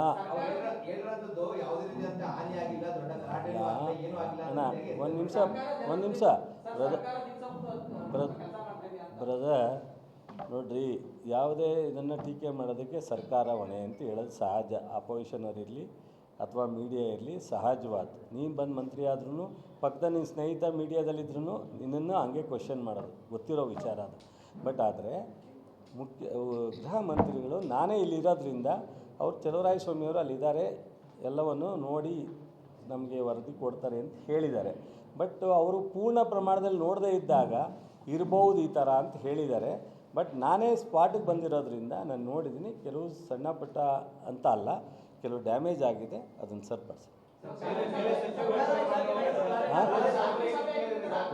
ಒಂದು ನಿಮಿಷ ಒಂದು ನಿಮಿಷ. ಬ್ರದರ್ ಬ್ರದರ್ ನೋಡ್ರಿ ಯಾವುದೇ ಇದನ್ನು ಟೀಕೆ ಮಾಡೋದಕ್ಕೆ ಸರ್ಕಾರ ಹೊಣೆ ಅಂತ ಹೇಳೋದು ಸಹಜ. ಅಪೋಸಿಷನರ್ ಇರಲಿ ಅಥವಾ ಮೀಡಿಯಾ ಇರಲಿ ಸಹಜವಾದ. ನೀನು ಬಂದು ಮಂತ್ರಿ ಆದ್ರೂ ಪಕ್ಕದ ನಿನ್ನ ಸ್ನೇಹಿತ ಮೀಡಿಯಾದಲ್ಲಿದ್ರೂ ನಿನ್ನನ್ನು ಹಂಗೆ ಕ್ವಶನ್ ಮಾಡೋದು ಗೊತ್ತಿರೋ ವಿಚಾರ ಅದು. ಬಟ್ ಆದರೆ ಮುಖ್ಯ ಗೃಹ ಮಂತ್ರಿಗಳು ನಾನೇ ಇಲ್ಲಿರೋದ್ರಿಂದ ಅವ್ರು ಚಲುವರಾಯ ಸ್ವಾಮಿಯವರು ಅಲ್ಲಿದ್ದಾರೆ, ಎಲ್ಲವನ್ನು ನೋಡಿ ನಮಗೆ ವರದಿ ಕೊಡ್ತಾರೆ ಅಂತ ಹೇಳಿದ್ದಾರೆ. ಬಟ್ ಅವರು ಪೂರ್ಣ ಪ್ರಮಾಣದಲ್ಲಿ ನೋಡದೇ ಇದ್ದಾಗ ಇರ್ಬೋದು ಈ ಥರ ಅಂತ ಹೇಳಿದ್ದಾರೆ. ಬಟ್ ನಾನೇ ಸ್ಪಾಟಿಗೆ ಬಂದಿರೋದ್ರಿಂದ ನಾನು ನೋಡಿದ್ದೀನಿ, ಕೆಲವು ಸಣ್ಣ ಪುಟ್ಟ ಅಂತ ಅಲ್ಲ, ಕೆಲವು ಡ್ಯಾಮೇಜ್ ಆಗಿದೆ, ಅದನ್ನು ಸರಿಪಡಿಸಿ.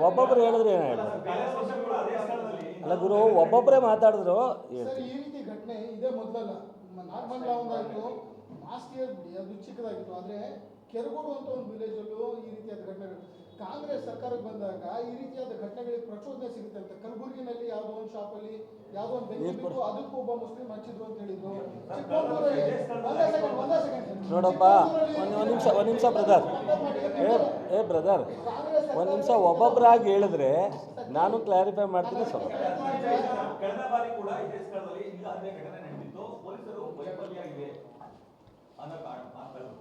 ಒಬ್ಬೊಬ್ಬರು ಹೇಳಿದ್ರೆ ಏನು ಹೇಳ್ತಾರೆ ಅಲ್ಲ ಗುರು ಒಬ್ಬೊಬ್ಬರೇ ಮಾತಾಡಿದ್ರು. ಸರ್ ಈ ರೀತಿ ಘಟನೆ ಇದೇ ಮೊದಲಲ್ಲ. ನಾರ್ಮಲ್ ಒಂದಾಯಿತು ಲಾಸ್ಟ್ ಇಯರ್ ಬಿಡಿ ಅದು ಚಿಕ್ಕದಾಗಿತ್ತು ಆದರೆ ಕೆರಗೋಡು ಅಂತ ಒಂದು ವಿಲೇಜಲ್ಲೂ ಈ ರೀತಿಯಾದ ಘಟನೆಗಳು ಕಾಂಗ್ರೆಸ್ ಸರ್ಕಾರಕ್ಕೆ ಬಂದಾಗ ಈ ರೀತಿಯಾದ ಘಟನೆಗಳಿಗೆ ಪ್ರಚೋದನೆ ಸಿಗುತ್ತೆ ಅಂತ. ಕಲಬುರಗಿನಲ್ಲಿ ಯಾವುದೋ ಒಂದು ಶಾಪಲ್ಲಿ ಯಾವುದೋ ಒಂದು ಬೆಂಕಿ ಬಿಟ್ಟು ಅದಕ್ಕೂ ಒಬ್ಬ ಮುಸ್ಲಿಂ ಹಚ್ಚಿದ್ರು ಅಂತ ಹೇಳಿದ್ರು. ಚಿಕ್ಕಮಗಳೂರಲ್ಲಿ ಒಂದೇ ಸೆಕೆಂಡ್ ಒಂದೇ ಸೆಕೆಂಡ್ ನೋಡಪ್ಪ ಒಂದು ಒಂದು ನಿಮಿಷ ಒಂದು ನಿಮಿಷ ಬ್ರದರ್. ಏ ಏ ಬ್ರದರ್ ಒಂದು ನಿಮಿಷ ಒಬ್ಬೊಬ್ಬರಾಗಿ ಹೇಳಿದ್ರೆ ನಾನು ಕ್ಲಾರಿಫೈ ಮಾಡ್ತೀನಿ ಸರ್ ಕಳೆದ ಬಾರಿ ಕೂಡ ಇದೇ ಸ್ಥಳದಲ್ಲಿ ಇಂಥ ಘಟನೆ ನಡೆದಿತ್ತು. ಪೊಲೀಸರು ವೈಫಲ್ಯ ಅನ್ನೋ ಕಾರಣ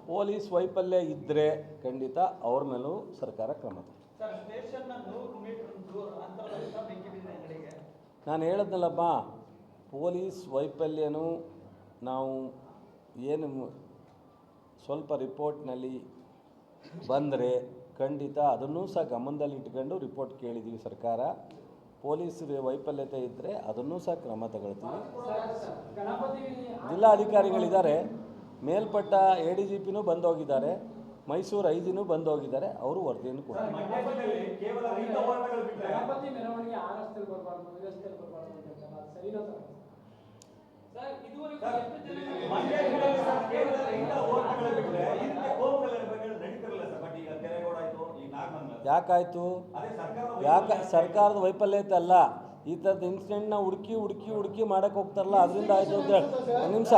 ಪೊಲೀಸ್ ವೈಫಲ್ಯ ಇದ್ದರೆ ಖಂಡಿತ ಅವ್ರ ಮೇಲೂ ಸರ್ಕಾರ ಕ್ರಮ ನಾನು ಹೇಳದ್ನಲ್ಲಪ್ಪ ಪೊಲೀಸ್ ವೈಫಲ್ಯನೂ ನಾವು ಏನು ಸ್ವಲ್ಪ ರಿಪೋರ್ಟ್ನಲ್ಲಿ ಬಂದರೆ ಖಂಡಿತ ಅದನ್ನೂ ಸಹ ಗಮನದಲ್ಲಿ ಇಟ್ಕೊಂಡು ರಿಪೋರ್ಟ್ ಕೇಳಿದ್ದೀವಿ ಸರ್ಕಾರ. ಪೊಲೀಸ್ ವೈಫಲ್ಯತೆ ಇದ್ದರೆ ಅದನ್ನೂ ಸಹ ಕ್ರಮ ತಗೊಳ್ತೀವಿ. ಜಿಲ್ಲಾಧಿಕಾರಿಗಳಿದ್ದಾರೆ. ಮೇಲ್ಪಟ್ಟ ಎ ಡಿ ಜಿ ಪಿನೂ ಬಂದೋಗಿದ್ದಾರೆ. ಮೈಸೂರು ಐ ಜಿನೂ ಬಂದೋಗಿದ್ದಾರೆ. ಅವರು ವರದಿಯನ್ನು ಕೊಡ್ತಾರೆ ಮಂಡ್ಯ ಯಾಕಾಯಿತು? ಯಾಕೆ ಸರ್ಕಾರದ ವೈಫಲ್ಯತೆ ಅಲ್ಲ? ಈ ಥರದ ಇನ್ಸಿಡೆಂಟ್ನ ಹುಡುಕಿ ಹುಡುಕಿ ಹುಡುಕಿ ಮಾಡಕ್ಕೆ ಹೋಗ್ತಾರಲ್ಲ ಅದರಿಂದ ಆಯಿತು ಅಂತ ಹೇಳಿ. ಒಂದು ನಿಮಿಷ.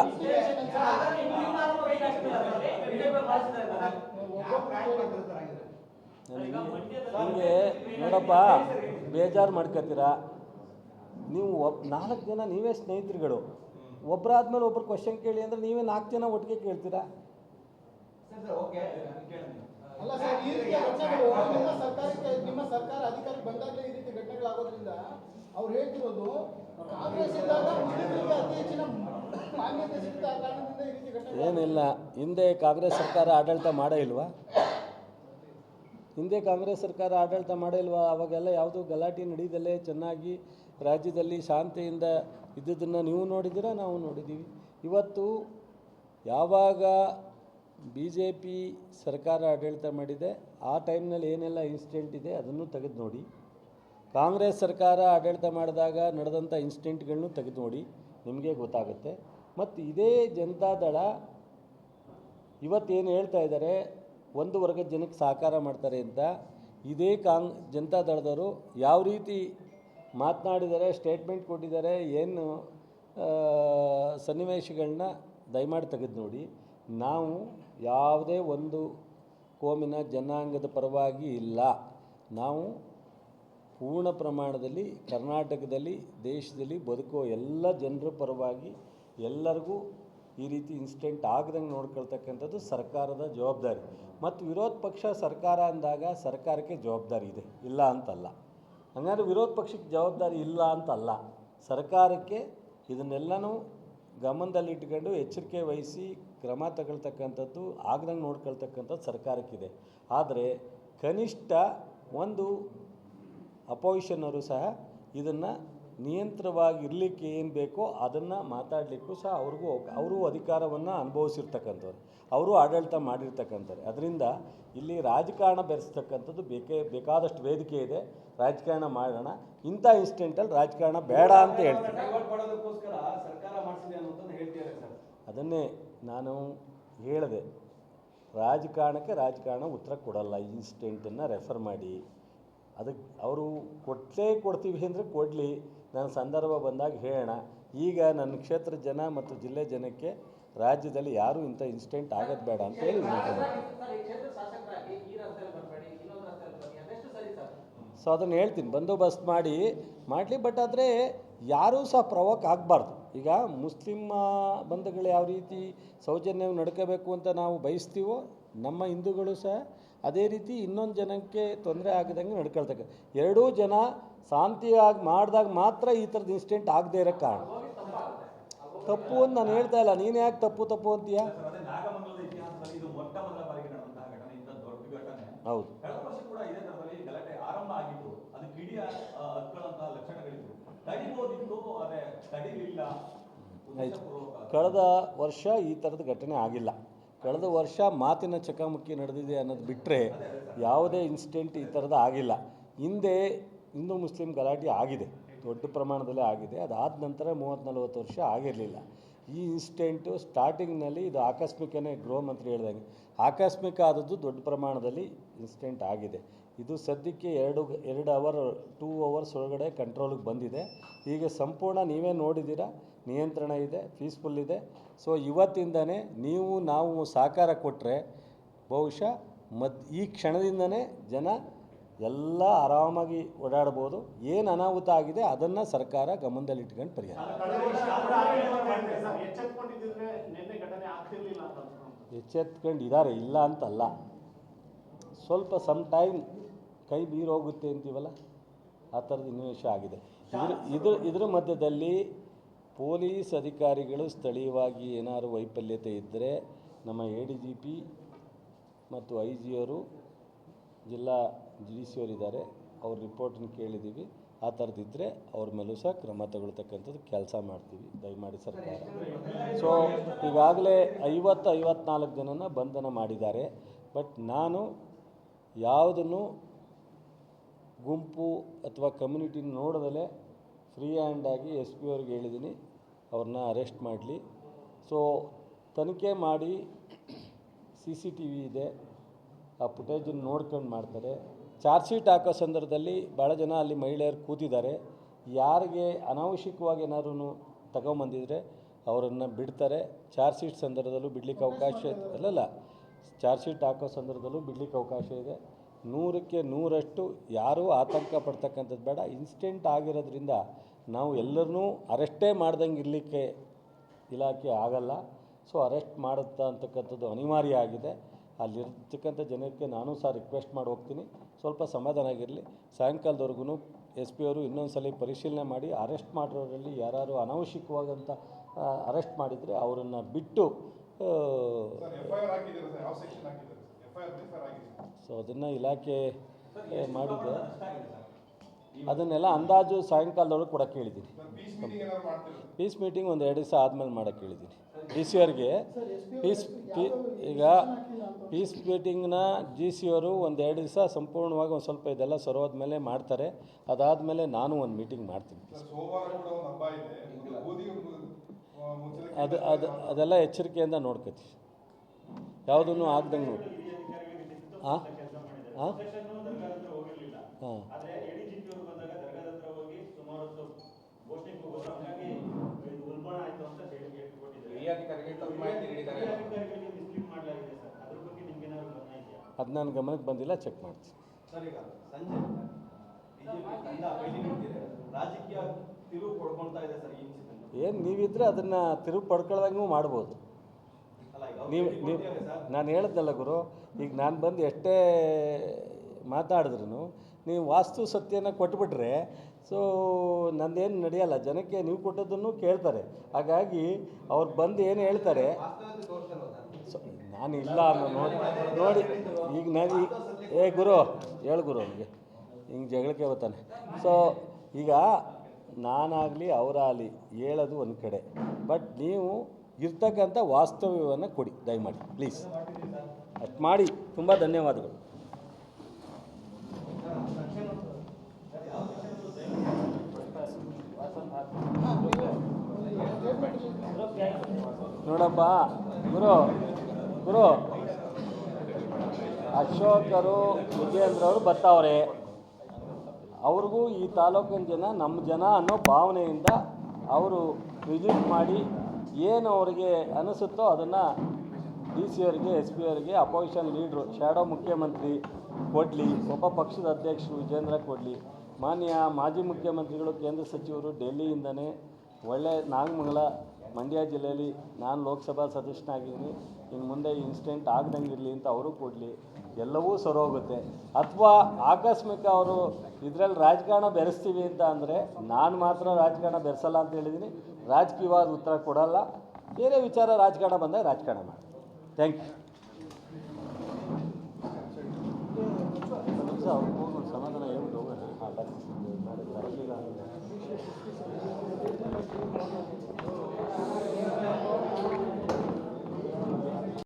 ನಿಮಗೆ ನೋಡಪ್ಪ ಬೇಜಾರು ಮಾಡ್ಕೊತೀರಾ? ನೀವು ಒಬ್ ನಾಲ್ಕು ಜನ ನೀವೇ ಸ್ನೇಹಿತರುಗಳು. ಒಬ್ಬರಾದ್ಮೇಲೆ ಒಬ್ರು ಕ್ವಶನ್ ಕೇಳಿ ಅಂದರೆ ನೀವೇ ನಾಲ್ಕು ಜನ ಒಟ್ಟಿಗೆ ಕೇಳ್ತೀರಾ? ಅಲ್ಲ ಸರ್, ಈ ರೀತಿಯ ಘಟನೆಗಳು ನಿಮ್ಮ ಸರ್ಕಾರಕ್ಕೆ, ನಿಮ್ಮ ಸರ್ಕಾರ ಅಧಿಕಾರಕ್ಕೆ ಬಂದಾಗಲೇ ಈ ರೀತಿ ಘಟನೆಗಳಾಗೋದ್ರಿಂದ ಅವ್ರು ಹೇಳ್ತಿರೋದು, ಕಾಂಗ್ರೆಸ್ ಇದ್ದಾಗ ಮುಸ್ಲಿಮರಿಗೆ ಅತಿ ಹೆಚ್ಚಿನ ಮಾನ್ಯತೆ ಸಿಗುತ್ತೆ ಆ ಕಾರಣದಿಂದ ಈ ರೀತಿ ಘಟನೆ ಏನಿಲ್ಲ. ಹಿಂದೆ ಕಾಂಗ್ರೆಸ್ ಸರ್ಕಾರ ಆಡಳಿತ ಮಾಡೇ ಇಲ್ವಾ? ಹಿಂದೆ ಕಾಂಗ್ರೆಸ್ ಸರ್ಕಾರ ಆಡಳಿತ ಮಾಡೇ ಇಲ್ವಾ? ಅವಾಗೆಲ್ಲ ಯಾವುದು ಗಲಾಟೆ ನಡೀದಲ್ಲೇ ಚೆನ್ನಾಗಿ ರಾಜ್ಯದಲ್ಲಿ ಶಾಂತಿಯಿಂದ ಇದ್ದುದನ್ನು ನೀವು ನೋಡಿದ್ದೀರಾ? ನಾವು ನೋಡಿದ್ದೀವಿ. ಇವತ್ತು ಯಾವಾಗ ಬಿ ಜೆ ಪಿ ಸರ್ಕಾರ ಆಡಳಿತ ಮಾಡಿದೆ, ಆ ಟೈಮ್ನಲ್ಲಿ ಏನೆಲ್ಲ ಇನ್ಸಿಡೆಂಟ್ ಇದೆ ಅದನ್ನು ತೆಗೆದು ನೋಡಿ. ಕಾಂಗ್ರೆಸ್ ಸರ್ಕಾರ ಆಡಳಿತ ಮಾಡಿದಾಗ ನಡೆದಂಥ ಇನ್ಸಿಡೆಂಟ್ಗಳನ್ನು ತೆಗೆದು ನೋಡಿ, ನಿಮಗೆ ಗೊತ್ತಾಗುತ್ತೆ. ಮತ್ತು ಇದೇ ಜನತಾದಳ ಇವತ್ತೇನು ಹೇಳ್ತಾ ಇದ್ದಾರೆ, ಒಂದು ವರ್ಗದ ಜನಕ್ಕೆ ಸಹಕಾರ ಮಾಡ್ತಾರೆ ಅಂತ, ಇದೇ ಕಾಂಗ್ ಜನತಾದಳದವರು ಯಾವ ರೀತಿ ಮಾತನಾಡಿದ್ದಾರೆ ಸ್ಟೇಟ್ಮೆಂಟ್ ಕೊಟ್ಟಿದ್ದಾರೆ, ಏನು ಸನ್ನಿವೇಶಗಳನ್ನ ದಯಮಾಡಿ ತೆಗೆದು ನೋಡಿ. ನಾವು ಯಾವುದೇ ಒಂದು ಕೋಮಿನ ಜನಾಂಗದ ಪರವಾಗಿ ಇಲ್ಲ. ನಾವು ಪೂರ್ಣ ಪ್ರಮಾಣದಲ್ಲಿ ಕರ್ನಾಟಕದಲ್ಲಿ, ದೇಶದಲ್ಲಿ ಬದುಕೋ ಎಲ್ಲ ಜನರ ಪರವಾಗಿ ಎಲ್ಲರಿಗೂ ಈ ರೀತಿ ಇನ್ಸಿಡೆಂಟ್ ಆಗದಂಗೆ ನೋಡ್ಕೊಳ್ತಕ್ಕಂಥದ್ದು ಸರ್ಕಾರದ ಜವಾಬ್ದಾರಿ. ಮತ್ತು ವಿರೋಧ ಪಕ್ಷ ಸರ್ಕಾರ ಅಂದಾಗ ಸರ್ಕಾರಕ್ಕೆ ಜವಾಬ್ದಾರಿ ಇದೆ. ಇಲ್ಲ ಅಂತಲ್ಲ. ಹಂಗಾದ್ರೆ ವಿರೋಧ ಪಕ್ಷಕ್ಕೆ ಜವಾಬ್ದಾರಿ ಇಲ್ಲ ಅಂತಲ್ಲ. ಸರ್ಕಾರಕ್ಕೆ ಇದನ್ನೆಲ್ಲನೂ ಗಮನದಲ್ಲಿಟ್ಕೊಂಡು ಎಚ್ಚರಿಕೆ ವಹಿಸಿ ಕ್ರಮ ತಗೊಳ್ತಕ್ಕಂಥದ್ದು ಆಗ್ದಂಗೆ ನೋಡ್ಕೊಳ್ತಕ್ಕಂಥದ್ದು ಸರ್ಕಾರಕ್ಕಿದೆ. ಆದರೆ ಕನಿಷ್ಠ ಒಂದು ಅಪೋಸಿಷನ್ನವರು ಸಹ ಇದನ್ನು ನಿಯಂತ್ರವಾಗಿ ಇರಲಿಕ್ಕೆ ಏನು ಬೇಕೋ ಅದನ್ನು ಮಾತಾಡಲಿಕ್ಕೂ ಸಹ ಅವ್ರಿಗೂ ಅವರು ಅಧಿಕಾರವನ್ನು ಅನುಭವಿಸಿರ್ತಕ್ಕಂಥವ್ರು. ಅವರು ಆಡಳಿತ ಮಾಡಿರ್ತಕ್ಕಂಥವ್ರು. ಅದರಿಂದ ಇಲ್ಲಿ ರಾಜಕಾರಣ ಬೆರೆಸ್ತಕ್ಕಂಥದ್ದು ಬೇಕೇ ಬೇಕಾದಷ್ಟು ವೇದಿಕೆ ಇದೆ. ರಾಜಕಾರಣ ಮಾಡೋಣ. ಇಂಥ ಇನ್ಸ್ಟೆಂಟಲ್ಲಿ ರಾಜಕಾರಣ ಬೇಡ ಅಂತ ಸರ್. ಅದನ್ನೇ ನಾನು ಹೇಳಿದೆ, ರಾಜಕಾರಣಕ್ಕೆ ರಾಜಕಾರಣ ಉತ್ತರ ಕೊಡಲ್ಲ ಇನ್ಸಿಡೆಂಟನ್ನು ರೆಫರ್ ಮಾಡಿ. ಅದಕ್ಕೆ ಅವರು ಕೊಟ್ಟೇ ಕೊಡ್ತೀವಿ ಅಂದರೆ ಕೊಡಲಿ. ನನ್ನ ಸಂದರ್ಭ ಬಂದಾಗ ಹೇಳೋಣ. ಈಗ ನನ್ನ ಕ್ಷೇತ್ರ ಜನ ಮತ್ತು ಜಿಲ್ಲೆ ಜನಕ್ಕೆ ರಾಜ್ಯದಲ್ಲಿ ಯಾರೂ ಇಂಥ ಇನ್ಸಿಡೆಂಟ್ ಆಗೋದು ಬೇಡ ಅಂತ ಹೇಳಿ ಸೊ ಅದನ್ನು ಹೇಳ್ತೀನಿ. ಬಂದೋಬಸ್ತ್ ಮಾಡಿ, ಮಾಡಲಿ. ಬಟ್ ಆದರೆ ಯಾರೂ ಸಹ ಪ್ರವೋಕ್ ಆಗಬಾರ್ದು. ಈಗ ಮುಸ್ಲಿಮ್ ಬಂಧುಗಳು ಯಾವ ರೀತಿ ಸೌಜನ್ಯವು ನಡ್ಕೋಬೇಕು ಅಂತ ನಾವು ಬಯಸ್ತೀವೋ ನಮ್ಮ ಹಿಂದೂಗಳು ಸಹ ಅದೇ ರೀತಿ ಇನ್ನೊಂದು ಜನಕ್ಕೆ ತೊಂದರೆ ಆಗದಂಗೆ ನಡ್ಕೊಳ್ತಕ್ಕ. ಎರಡೂ ಜನ ಶಾಂತಿಯಾಗಿ ಮಾಡಿದಾಗ ಮಾತ್ರ ಈ ಥರದ ಇನ್ಸಿಡೆಂಟ್ ಆಗದೇ ಇರೋ ಕಾರಣ. ತಪ್ಪು ಅಂತ ನಾನು ಹೇಳ್ತಾ ಇಲ್ಲ. ನೀನು ಯಾಕೆ ತಪ್ಪು ತಪ್ಪು ಅಂತೀಯ? ಸರ್, ಅದೇ ನಾಗಮಂಗಲದ ಇತಿಹಾಸದಲ್ಲಿ ಇದು ಮೊಟ್ಟ ಮೊದಲ ಬಾರಿಗೆ ನಡೆದಂತಹ ಘಟನೆ ಇಂಥ ದೊಡ್ಡ ಘಟನೆ ಹೌದು ಕಳೆದ ವರ್ಷ ಕೂಡ ಇದೇ ಥರದಲ್ಲಿ ಗಲಾಟೆ ಆರಂಭ ಆಗಿತ್ತು ಅದು ಕಿಡಿಯ ಹತ್ಕೊಳ್ಳುವಂತಹ ಲಕ್ಷಣಗಳಿತ್ತು ತಡಿಬೋದಿತ್ತು ಅದೇ ತಡಿಲಿಲ್ಲ ಆಯ್ತು. ಕಳೆದ ವರ್ಷ ಈ ಥರದ ಘಟನೆ ಆಗಿಲ್ಲ. ಕಳೆದ ವರ್ಷ ಮಾತಿನ ಚಕಮಕಿ ನಡೆದಿದೆ ಅನ್ನೋದು ಬಿಟ್ಟರೆ ಯಾವುದೇ ಇನ್ಸಿಡೆಂಟ್ ಈ ಥರದ ಆಗಿಲ್ಲ. ಹಿಂದೆ ಹಿಂದೂ ಮುಸ್ಲಿಂ ಗಲಾಟೆ ಆಗಿದೆ. ದೊಡ್ಡ ಪ್ರಮಾಣದಲ್ಲಿ ಆಗಿದೆ. ಅದಾದ ನಂತರ ಮೂವತ್ತು ನಲ್ವತ್ತು ವರ್ಷ ಆಗಿರಲಿಲ್ಲ. ಈ ಇನ್ಸಿಡೆಂಟು ಸ್ಟಾರ್ಟಿಂಗ್ನಲ್ಲಿ ಇದು ಆಕಸ್ಮಿಕನೇ ಗೃಹ ಮಂತ್ರಿ ಹೇಳ್ದಂಗೆ. ಆಕಸ್ಮಿಕ ಆದದ್ದು ದೊಡ್ಡ ಪ್ರಮಾಣದಲ್ಲಿ ಇನ್ಸಿಡೆಂಟ್ ಆಗಿದೆ. ಇದು ಸದ್ಯಕ್ಕೆ ಎರಡು ಎರಡು ಅವರ್ ಟೂ ಅವರ್ಸ್ ಒಳಗಡೆ ಕಂಟ್ರೋಲಿಗೆ ಬಂದಿದೆ. ಈಗ ಸಂಪೂರ್ಣ ನೀವೇ ನೋಡಿದ್ದೀರಾ ನಿಯಂತ್ರಣ ಇದೆ ಪೀಸ್ಫುಲ್ ಇದೆ. ಸೊ ಇವತ್ತಿಂದನೇ ನೀವು ನಾವು ಸಹಕಾರ ಕೊಟ್ಟರೆ ಬಹುಶಃ ಮದ್ ಈ ಕ್ಷಣದಿಂದನೇ ಜನ ಎಲ್ಲ ಆರಾಮಾಗಿ ಓಡಾಡ್ಬೋದು. ಏನು ಅನಾಹುತ ಆಗಿದೆ ಅದನ್ನು ಸರ್ಕಾರ ಗಮನದಲ್ಲಿಟ್ಕೊಂಡು ಪರಿಹಾರ. ಎಚ್ಚೆತ್ಕೊಂಡು ಇದ್ದಾರೆ ಇಲ್ಲ ಅಂತಲ್ಲ. ಸ್ವಲ್ಪ ಸಮ್ ಟೈಮ್ ಕೈ ಬೀರೋಗುತ್ತೆ ಅಂತೀವಲ್ಲ? ಆ ಥರದ ಇನ್ವೇಷ ಆಗಿದೆ. ಇದ್ರ ಇದ್ರ ಇದ್ರ ಮಧ್ಯದಲ್ಲಿ ಪೊಲೀಸ್ ಅಧಿಕಾರಿಗಳು ಸ್ಥಳೀಯವಾಗಿ ಏನಾದ್ರು ವೈಫಲ್ಯತೆ ಇದ್ದರೆ ನಮ್ಮ ಎ ಡಿ ಜಿ ಪಿ ಮತ್ತು ಐ ಜಿಯವರು ಜಿಲ್ಲಾ ಜಿ ಡಿ ಸಿ ಅವರಿದ್ದಾರೆ. ಅವ್ರ ರಿಪೋರ್ಟನ್ನು ಕೇಳಿದ್ದೀವಿ. ಆ ಥರದಿದ್ದರೆ ಅವ್ರ ಮೇಲೂ ಸಹ ಕ್ರಮ ತಗೊಳ್ತಕ್ಕಂಥದ್ದು ಕೆಲಸ ಮಾಡ್ತೀವಿ. ದಯಮಾಡಿ ಸರ್ಕಾರ. ಸೊ ಈಗಾಗಲೇ ಐವತ್ತು ಐವತ್ನಾಲ್ಕು ಜನನ ಬಂಧನ ಮಾಡಿದ್ದಾರೆ. ಬಟ್ ನಾನು ಯಾವುದನ್ನು ಗುಂಪು ಅಥವಾ ಕಮ್ಯುನಿಟಿನ ನೋಡದಲ್ಲೇ ಫ್ರೀ ಹ್ಯಾಂಡಾಗಿ ಎಸ್ ಪಿ ಅವ್ರಿಗೆ ಹೇಳಿದ್ದೀನಿ ಅವ್ರನ್ನ ಅರೆಸ್ಟ್ ಮಾಡಲಿ. ಸೊ ತನಿಖೆ ಮಾಡಿ ಸಿ ಸಿ ಟಿ ವಿ ಇದೆ, ಆ ಫುಟೇಜನ್ನು ನೋಡ್ಕೊಂಡು ಮಾಡ್ತಾರೆ. ಚಾರ್ಜ್ ಶೀಟ್ ಹಾಕೋ ಸಂದರ್ಭದಲ್ಲಿ ಭಾಳ ಜನ ಅಲ್ಲಿ ಮಹಿಳೆಯರು ಕೂತಿದ್ದಾರೆ. ಯಾರಿಗೆ ಅನಾವಶ್ಯಕವಾಗಿ ಏನಾದ್ರೂ ತಗೊಂಬಂದಿದ್ರೆ ಅವರನ್ನು ಬಿಡ್ತಾರೆ. ಚಾರ್ಜ್ ಶೀಟ್ ಸಂದರ್ಭದಲ್ಲೂ ಬಿಡ್ಲಿಕ್ಕೆ ಅವಕಾಶ, ಅಲ್ಲಲ್ಲ ಚಾರ್ಜ್ ಶೀಟ್ ಹಾಕೋ ಸಂದರ್ಭದಲ್ಲೂ ಬಿಡ್ಲಿಕ್ಕೆ ಅವಕಾಶ ಇದೆ. ನೂರಕ್ಕೆ ನೂರಷ್ಟು ಯಾರೂ ಆತಂಕ ಪಡ್ತಕ್ಕಂಥದ್ದು ಬೇಡ. ಇನ್ಸಿಡೆಂಟ್ ಆಗಿರೋದ್ರಿಂದ ನಾವು ಎಲ್ಲರನ್ನೂ ಅರೆಸ್ಟೇ ಮಾಡ್ದಂಗೆ ಇರಲಿಕ್ಕೆ ಇಲಾಖೆ ಆಗಲ್ಲ. ಸೊ ಅರೆಸ್ಟ್ ಮಾಡುತ್ತಾ ಅಂತಕ್ಕಂಥದ್ದು ಅನಿವಾರ್ಯ ಆಗಿದೆ. ಅಲ್ಲಿರ್ತಕ್ಕಂಥ ಜನಕ್ಕೆ ನಾನು ಸಹ ರಿಕ್ವೆಸ್ಟ್ ಮಾಡಿ ಹೋಗ್ತೀನಿ. ಸ್ವಲ್ಪ ಸಮಾಧಾನ ಆಗಿರಲಿ. ಸಾಯಂಕಾಲದವರೆಗೂ ಎಸ್ ಪಿ ಅವರು ಇನ್ನೊಂದು ಸಲ ಪರಿಶೀಲನೆ ಮಾಡಿ ಅರೆಸ್ಟ್ ಮಾಡಿರೋರಲ್ಲಿ ಯಾರು ಅನಾವಶ್ಯಕವಾದಂಥ ಅರೆಸ್ಟ್ ಮಾಡಿದರೆ ಅವರನ್ನು ಬಿಟ್ಟು ಸೊ ಅದನ್ನು ಇಲಾಖೆ ಮಾಡಿದೆ ಅದನ್ನೆಲ್ಲ ಅಂದಾಜು ಸಾಯಂಕಾಲದೊಳಗೆ ಕೊಡೋಕ್ಕೆ ಹೇಳಿದ್ದೀನಿ ಪೀಸ್ ಮೀಟಿಂಗ್ ಒಂದು ಎರಡು ದಿವಸ ಆದಮೇಲೆ ಮಾಡೋಕ್ಕೆ ಹೇಳಿದ್ದೀನಿ ಡಿ ಸಿ ಅವ್ರಿಗೆ ಪೀಸ್ ಪೀ, ಈಗ ಪೀಸ್ ಮೀಟಿಂಗ್ನ ಡಿ ಸಿ ಅವರು ಒಂದು ಎರಡು ದಿವಸ ಸಂಪೂರ್ಣವಾಗಿ ಒಂದು ಸ್ವಲ್ಪ ಇದೆಲ್ಲ ಸರೋದ ಮೇಲೆ ಮಾಡ್ತಾರೆ. ಅದಾದಮೇಲೆ ನಾನು ಒಂದು ಮೀಟಿಂಗ್ ಮಾಡ್ತೀನಿ. ಅದು ಅದು, ಅದೆಲ್ಲ ಎಚ್ಚರಿಕೆಯಿಂದ ನೋಡ್ಕೋತೀವಿ ಯಾವುದನ್ನು ಆಗ್ದಂಗೆ ನೋಡಿ ಹಾಂ ಅದು ನನ್ನ ಗಮನಕ್ಕೆ ಬಂದಿಲ್ಲ ಚೆಕ್ ಮಾಡ್ತೀನಿ. ಸರ್ ಈಗ ಸಂಜೆ ಬಿಜೆಪಿ ತಂಡ ಭೇಟಿ ನೀಡ್ತಿದೆ ರಾಜಕೀಯ ತಿರುವು ಕೊಡ್ಕೊಳ್ತಾ ಇದೆ ಸರ್ ಈ ಇನ್ಸಿಡೆಂಟ್. ಏನು ನೀವಿದ್ರೆ ಅದನ್ನು ತಿರುಗಿ ಪಡ್ಕೊಳ್ದಂಗೂ ಮಾಡ್ಬೋದು. ನೀವು ನಾನು ಹೇಳಿದ್ನಲ್ಲ ಗುರು ಈಗ ನಾನು ಬಂದು ಎಷ್ಟೇ ಮಾತಾಡಿದ್ರು ನೀವು ವಾಸ್ತು ಸತ್ಯನ ಕೊಟ್ಬಿಟ್ರೆ, ಸೊ ನಂದೇನು ನಡೆಯಲ್ಲ, ಜನಕ್ಕೆ ನೀವು ಕೊಟ್ಟದ್ದನ್ನು ಕೇಳ್ತಾರೆ. ಹಾಗಾಗಿ ಅವ್ರು ಬಂದು ಏನು ಹೇಳ್ತಾರೆ, ಸೊ ನಾನು ಇಲ್ಲ ನೋಡಿ ನೋಡಿ, ಈಗ ನಾನು ಏ ಗುರು, ಹೇಳು ಗುರು ಅವನಿಗೆ, ಹಿಂಗೆ ಜಗಳಕ್ಕೆ ಬರ್ತಾನೆ ಸೊ ಈಗ ನಾನಾಗಲಿ ಅವರಾಗಲಿ ಹೇಳೋದು ಒಂದು ಕಡೆ, ಬಟ್ ನೀವು ಇರ್ತಕ್ಕಂಥ ವಾಸ್ತವ್ಯವನ್ನು ಕೊಡಿ, ದಯಮಾಡಿ, ಪ್ಲೀಸ್. ಅಷ್ಟು ಮಾಡಿ ತುಂಬ ಧನ್ಯವಾದಗಳು. ನೋಡಪ್ಪ, ಗುರು ಗುರು. ಅಶೋಕರು ವಿಜಯೇಂದ್ರ ಅವರು ಬರ್ತಾವ್ರೆ. ಅವ್ರಿಗೂ ಈ ತಾಲೂಕಿನ ಜನ ನಮ್ಮ ಜನ ಅನ್ನೋ ಭಾವನೆಯಿಂದ ಅವರು ವಿಸಿಟ್ ಮಾಡಿ ಏನು ಅವರಿಗೆ ಅನಿಸುತ್ತೋ ಅದನ್ನು ಡಿ ಸಿ ಅವರಿಗೆ ಎಸ್ ಪಿ ಅವರಿಗೆ ಅಪೋಸಿಷನ್ ಲೀಡ್ರು ಶ್ಯಾಡೋ ಮುಖ್ಯಮಂತ್ರಿ ಕೊಡ್ಲಿ ಒಬ್ಬ ಪಕ್ಷದ ಅಧ್ಯಕ್ಷರು ವಿಜೇಂದ್ರ ಕೊಡ್ಲಿ. ಮಾನ್ಯ ಮಾಜಿ ಮುಖ್ಯಮಂತ್ರಿಗಳು, ಕೇಂದ್ರ ಸಚಿವರು ಡೆಲ್ಲಿಯಿಂದನೇ ಒಳ್ಳೆ ನಾಗಮಂಗಲ ಮಂಡ್ಯ ಜಿಲ್ಲೆಯಲ್ಲಿ ನಾನು ಲೋಕಸಭಾ ಸದಸ್ಯನಾಗಿದ್ದೀನಿ. ಇನ್ನು ಮುಂದೆ ಇನ್ಸಿಡೆಂಟ್ ಆಗದಂಗಿರಲಿ ಅಂತ ಅವರು ಕೊಡಲಿ. ಎಲ್ಲವೂ ಸರೋಗುತ್ತೆ ಅಥವಾ ಆಕಸ್ಮಿಕ ಅವರು ಇದರಲ್ಲಿ ರಾಜಕಾರಣ ಬೆರೆಸ್ತೀವಿ ಅಂತ ಅಂದರೆ ನಾನು ಮಾತ್ರ ರಾಜಕಾರಣ ಬೆರೆಸಲ್ಲ ಅಂತ ಹೇಳಿದ್ದೀನಿ. ರಾಜಕೀಯವಾದ ಉತ್ತರ ಕೊಡಲ್ಲ. ಬೇರೆ ವಿಚಾರ ರಾಜಕಾರಣ ಬಂದಾಗ ರಾಜಕಾರಣ ಮಾಡಿ Thank you. So,